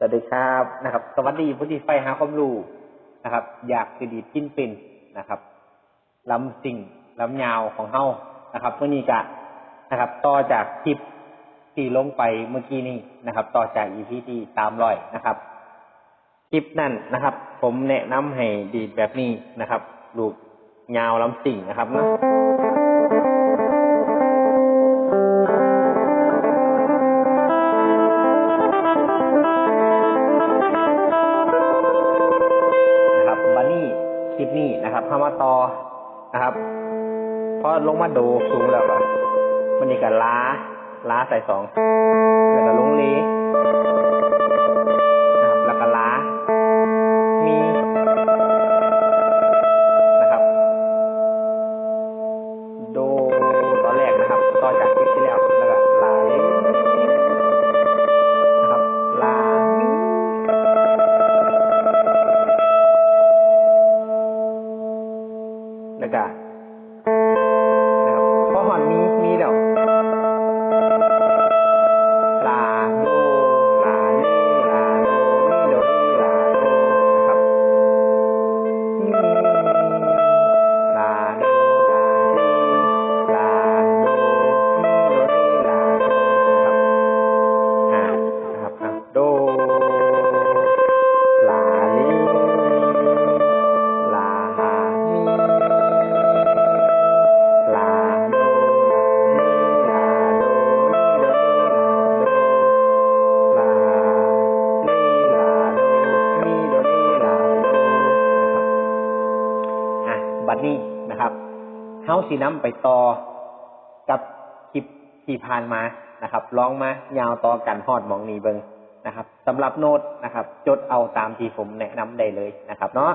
สวัสดีผู้ที่ไฟหาความรู้นะครับ อยากจะดีดกินเป็นนะครับลำสิ่งลำยาวของเฮานะครับเมื่อนี้กะนะครับ ต่อจากคลิปที่ลงไปเมื่อกี้นี้นะครับ ต่อจากอีพีที่ตามรอยนะครับคลิปนั่นนะครับ ผมแนะนำให้ดีดแบบนี้นะครับลูกยาวลำสิ่งนะครับเนาะ คลิปนี้นะครับพามาต่อนะครับพอลงมาดูสูงแล้วก็มันนี่ก็ล้าล้าใส่สองแล้วก็ลงลี หอนมีมีเดี๋ยว บัดนี้นะครับเฮาสีน้ำไปต่อกับคลิปที่ผ่านมานะครับร้องมายาวต่อกันฮอดหมองนีเบิงนะครับสำหรับโน้ตนะครับ จดเอาตามที่ผมแนะนำได้เลยนะครับ เนาะ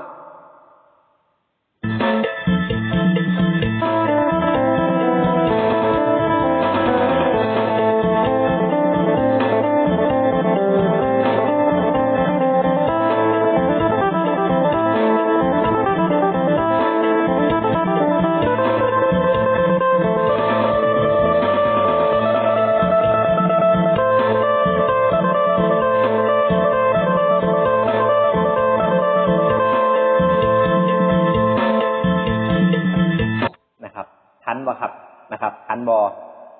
บทันบอ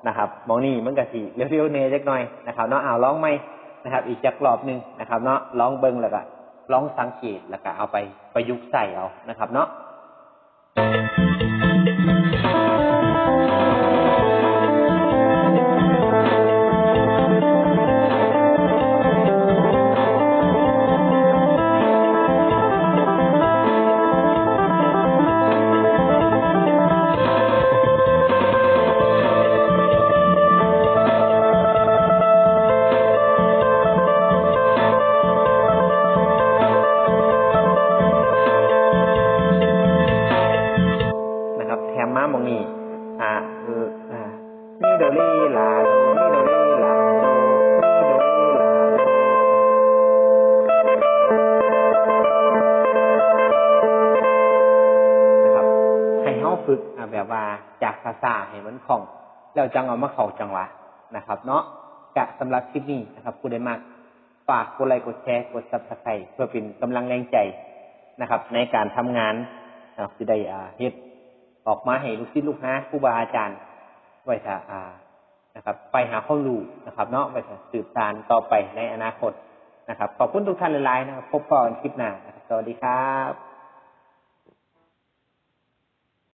นะครับมองนี่มันกะสีเร็วๆเนยเล็กหน่อยนะครับเนาะเอาร้องไหมนะครับ อีกจักรอบหนึ่งนะครับ เนาะร้องเบิ้งแล้วก็ร้องสังเกตแล้วก็เอาไปประยุกต์ใส่เอานะครับ เนาะ มีอ่าเอออ่ามีโดเรลาโดมีโดเรลาโดมีโดเรลาโดนะครับให้เฮาฝึกแบบว่าจากภาษาให้มันคล่อง แล้วจังเอามาเข้าจังหวะนะครับ เนาะกะสำหรับคลิปนี้นะครับผู้ใดมากฝากกดไลค์กดแชร์กดซับสไครต์เพื่อเป็นกำลังแรงใจนะครับ ในการทำงานนะครับที่ได้อ่าเฮ็ด ออกมาให้ลูกศิษย์ลูกหาครูบาอาจารย์ไว้ถาอ่านะครับ ไปหาข้อรู้นะครับ เนาะไปสืบสานต่อไปในอนาคตนะครับ ขอบคุณทุกท่านหลายๆนะครับ พบกันคลิปหน้าสวัสดีครับ